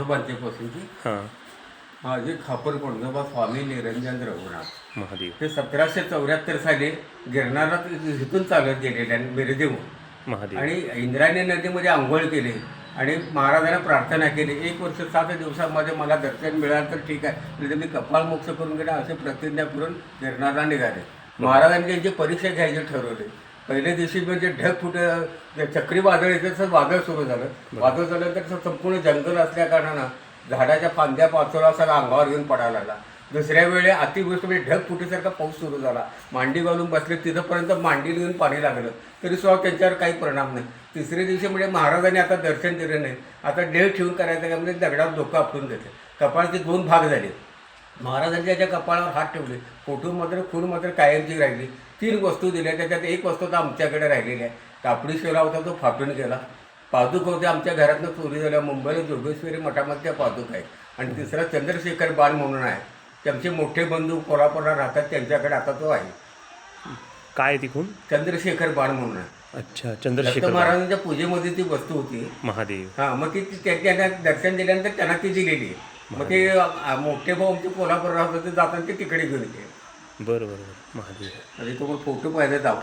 आजोबांच्या पासूनची हां. माझे खापर कोंडोबा स्वामी निरंजन रघुनाथ. महादेव. ते सतराशे चौऱ्याहत्तर साली गिरणारात इथून चालत गेलेले आणि मिरदेहून महादेव. आणि इंद्रायणी नदीमध्ये आंघोळ केली आणि महाराजांना प्रार्थना केली. एक वर्ष सात दिवसामध्ये मला दर्शन मिळालं तर ठीक आहे. तर मी मोक्ष करून गेला असे प्रतिज्ञा करून गिरणारला निघाले. महाराजांनी त्यांची परीक्षा घ्यायची ठरवले. पहिल्या दिवशी म्हणजे ढग फुट चक्रीवादळ येतं वादळ सुरू झालं. वादळ झालं तर संपूर्ण जंगल असल्या कारणानं झाडाच्या फांद्या पाचोळा सगळा अंगावर येऊन पडायला लागला. दुसऱ्या वेळी अतिवृष्टी म्हणजे ढग फुटीसारखा पाऊस सुरू झाला. मांडी घालून बसले तिथंपर्यंत मांडी घेऊन पाणी लागलं. तरी सुद्धा त्यांच्यावर काही परिणाम नाही. तिसऱ्या दिवशी म्हणजे महाराजांनी आता दर्शन दिलं नाही. आता डेळ ठेवून करायचं का म्हणजे दगडात डोकं आपटून देते. कपाळाचे दोन भाग झाले. महाराजांच्या ज्या कपाळावर हात ठेवले फोटो मात्र खून मात्र कायमची राहिली. तीन वस्तू दिल्या त्याच्यात एक वस्तू तर आमच्याकडे राहिलेली आहे. कापडी शिरा होता तो फाटून गेला. पादुक होते आमच्या घरातनं चोरी झाल्या. मुंबईला जोगेश्वरी मठामध्ये त्या पादुक आहेत. आणि तिसरा चंद्रशेखर बाण म्हणून आहे. त्यांचे मोठे बंधू कोल्हापूरला राहतात त्यांच्याकडे आता तो आहे. काय तिकून चंद्रशेखर बाण म्हणून आहे. अच्छा चंद्रशेखर महाराजांच्या पूजेमध्ये ती वस्तू होती. महादेव. हां मग ती ती- त्या- त्यांना दर्शन दिल्यानंतर त्यांना ती दिलेली आहे. मग ते मोठे भाऊ आमचे कोल्हापूर राहत होते जाताना ते तिकडे घेऊन गेले बरं बरं बरं. महादेव. आणि तुम्हाला फोटो पाहिजे दाखव